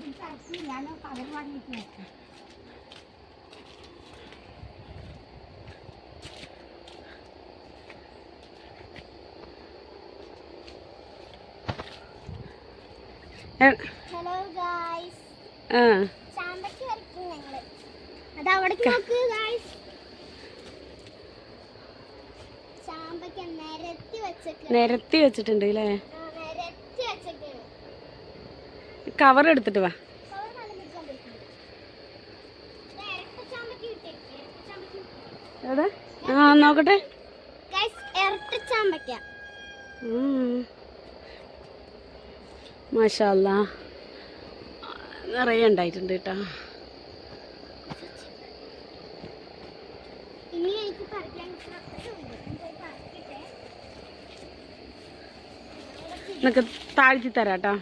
ഞാൻ കവർ വാങ്ങിയിട്ട് ഏ, ഹലോ ഗായ്സ് ആ. ചാമ്പയ്ക്ക് വരയ്ക്കും ഞങ്ങൾ. അത് അവിടേക്ക് നോക്ക് ഗായ്സ് ചാമ്പയ്ക്ക് നിരത്തി വെച്ചിട്ടുണ്ട്. നിരത്തി വെച്ചിട്ടുണ്ട് അല്ലേ കവർ എടുത്തിട്ട് വാ. എവിടെ? ആ നോക്കട്ടെ. മാഷല്ല. നിറയെ ഉണ്ടായിട്ടുണ്ട് കേട്ടോ. നിനക്ക് താഴ്ത്തി തരാട്ടോ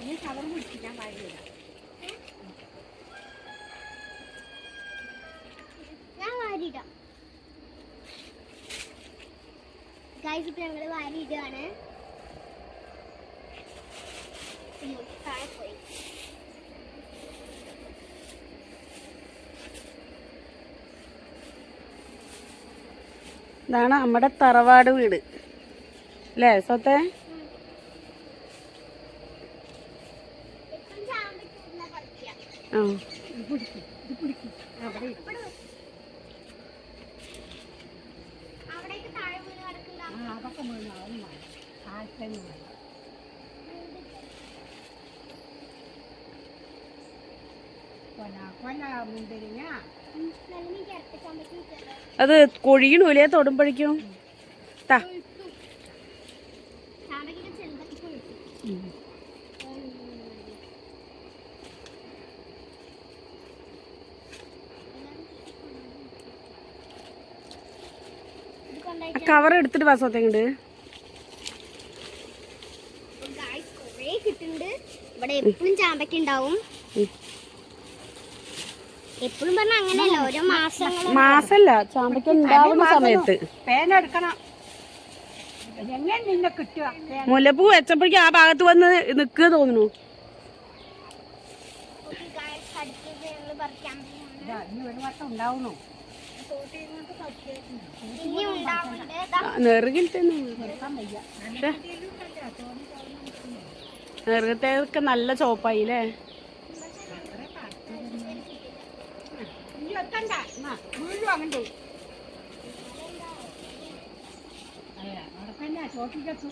ഇനി കവർ ഞാൻ വാങ്ങിയില്ല ഞാൻ വാരിയിടാം. ഗൈസ് ഇപ്പൊ ഞങ്ങൾ വാരിയിടുകയാണ് താഴെ പോയി. ഇതാണ് നമ്മുടെ തറവാട് വീട്. അല്ലേ പറിക്കാം ആ. ഇത് പിടിക്കും ഇത് പിടിക്കും അവിടെ ഇരി. ഇവിടെ വെക്ക്. അവിടേക്ക് താഴെ വീണ് കിടക്കുന്ന ആ അതൊക്കെ വീണു അത് വേണം താഴ്ത്തേന്ന് വേണം കൊല കൊല മുന്തിരിങ്ങ നല്ല ഇരട്ട ചാമ്പയ്ക്ക് കിട്ടിയല്ലോ അത് കൊഴിയണൂലേ തൊടുമ്പോഴേക്കും? താ. കവർ എടുത്തിട്ട് വാസത്തേങ്ങണ്ട് ഇവിടെ എപ്പോഴും ചാമ്പയ്ക്ക് ഉണ്ടാവും. എപ്പോഴും പറഞ്ഞ അങ്ങനെയല്ല ഓരോ മാസം മാസല്ല ചാമ്പയ്ക്ക് ഉണ്ടാവുന്ന സമയത്ത്. പേന എടുക്കണം. മുല്ലപ്പൂ വെച്ചപ്പോഴേക്കും ആ ഭാഗത്ത് വന്ന് നിൽക്കുക തോന്നുന്നു. നെറുകിൽ തന്നെ നെറുകത്തേക്ക് നല്ല ചോപ്പായി എന്നാ, വീഴും അങ്ങോട്ട്? അതെ ചോട്ടിക്കത്തു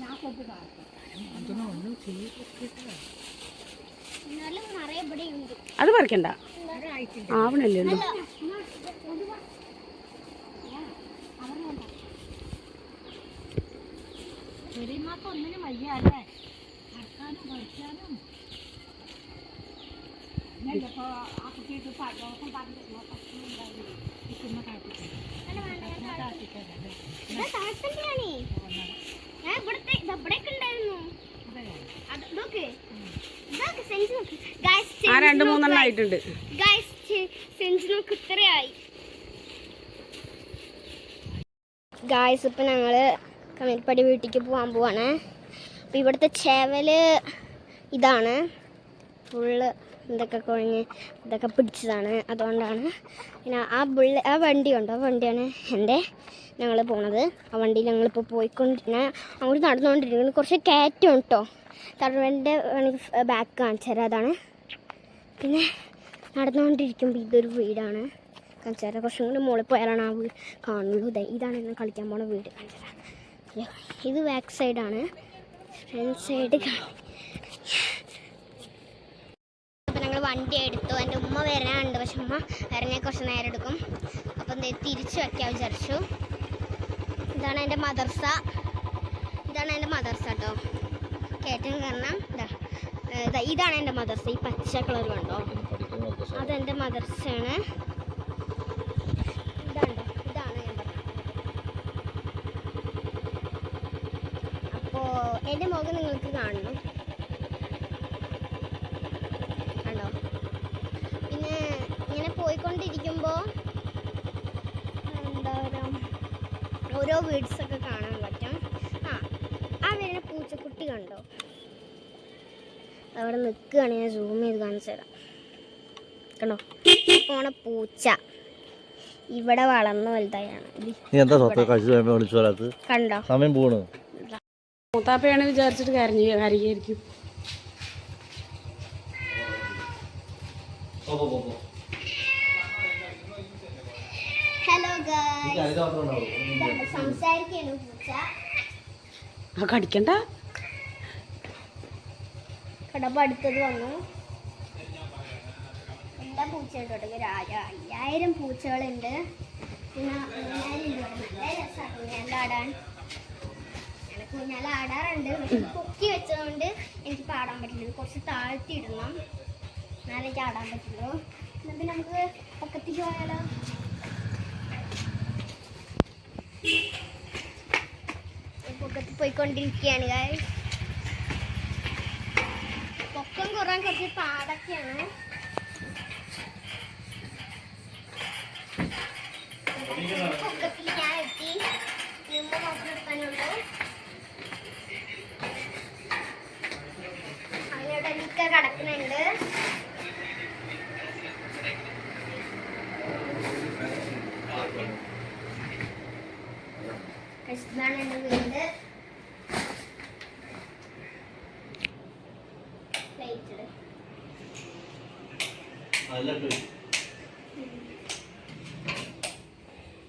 ഞാൻ കൊണ്ട് പറിക്കണ്ട. ആവണല്ലേ ഉള്ളൂ. ചെറിയമാക്ക് ഒന്നിനും വയ്യ അല്ലേ? ഇന്നല്ലപ്പോ ആ രണ്ട് മൂന്നെണ്ണം ആയിട്ടുണ്ട് ഇത്രയായി ഗായ്സ് ഇപ്പം ഞങ്ങൾ കമ്മിൽപ്പടി വീട്ടിലേക്ക് പോകാൻ പോവാണ് അപ്പോൾ ഇവിടുത്തെ ചേവൽ ഇതാണ് ഫുള്ള് ഇതൊക്കെ കുഴഞ്ഞ് ഇതൊക്കെ പിടിച്ചതാണ്. അതുകൊണ്ടാണ് പിന്നെ ആ ബുള്ള ആ വണ്ടി ഉണ്ടോ ആ വണ്ടിയാണ് എന്റെ ഞങ്ങൾ പോണത്. ആ വണ്ടിയിൽ ഞങ്ങളിപ്പോൾ പോയിക്കൊണ്ട് ഞാൻ അങ്ങോട്ട് നടന്നുകൊണ്ടിരിക്കുന്നത് കുറച്ച് കയറ്റം കേട്ടോ തടവന്റെ ബാക്ക് കാണിച്ചു തരാം അതാണ്. പിന്നെ നടന്നുകൊണ്ടിരിക്കുമ്പോൾ ഇതൊരു വീടാണ്. കാണിച്ചു തരാം കുറച്ചും കൂടി മുകളിൽ പോയാലാണ് ആ വീട് കാണുള്ളൂ. ഇതേ ഇതാണ് ഇന്ന് കളിക്കാൻ പോണ വീട്. കാണിച്ചു തരാം ഇത് ബാക്ക് സൈഡാണ് ഫ്രണ്ട് സൈഡ് അപ്പം ഞങ്ങൾ വണ്ടി എടുത്തു എന്റെ ഉമ്മ വരാനുണ്ട് വരനെ കുറച്ച് നേരം എടുക്കും. അപ്പം ദേ തിരിച്ചു വയ്ക്കാൻ വിചാരിച്ചു. ഇതാണ് എന്റെ മദർസ. ഇതാണ് എന്റെ മദർസ കേട്ടോ. കയറ്റം കാരണം ഇതാ ഇതാണ് എന്റെ മദർസ. ഈ പച്ച കളർ കണ്ടോ? അതെന്റെ മദർസയാണ്. ഇതാണ് അപ്പോൾ എന്റെ മുഖം നിങ്ങൾക്ക് കാണണം. വൃന്ദാവനം ഓരോ വീഡ്സ് ഒക്കെ കാണാൻ പറ്റും. ആ ആ വരുന്ന പൂച്ചക്കുട്ടി കണ്ടോ? അവിടെ നിൽക്കുകയാണ് ഞാൻ സൂം ചെയ്ത് കാണിച്ചു തരാം. കണ്ടോ? പോണ പൂച്ച. ഇവിടെ വളർന്നു വലുതായാണ്. നീ എന്താ സ്വത്ത് കഴിച്ചു കഴിയുമ്പോൾ വിളിച്ചു കണ്ടോ? സമയം പോണു. മൂത്താപ്പയാണ് വിചാരിച്ചിട്ട് കരഞ്ഞു കരയായിരിക്കും. ഹലോ ഗായ് സംസാരിക്കാണ് പൂച്ച. കടിക്കണ്ട കടപ്പ് അടുത്തത് വന്നു. എല്ലാ പൂച്ചയുണ്ട് കേട്ടോ രാജ അയ്യായിരം പൂച്ചകളുണ്ട്. പിന്നെ ഊഞ്ഞാലുണ്ട്. നല്ല രസമാണ് ഊഞ്ഞാലാടാൻ എനിക്ക് ഊഞ്ഞാലാടാറുണ്ട് പക്ഷെ പൊക്കി വെച്ചതുകൊണ്ട് എനിക്ക് പാടാൻ പറ്റില്ല. കുറച്ച് താഴ്ത്തി ഇടണം എന്നാലേ എനിക്ക് ആടാൻ പറ്റുള്ളൂ. എന്നിട്ട് നമുക്ക് പൊക്കത്തേക്ക് പോയാലോ പൊക്കത്തിൽ പോയിക്കൊണ്ടിരിക്കുകയാണ്. പൊക്കം കുറയാൻ കുറച്ച് പാടൊക്കെയാണ്. പൊക്കത്തിൽ ഞാൻ എത്തി. അവിടെ നിക്ക കിടക്കുന്നുണ്ട്. വീട്. I love.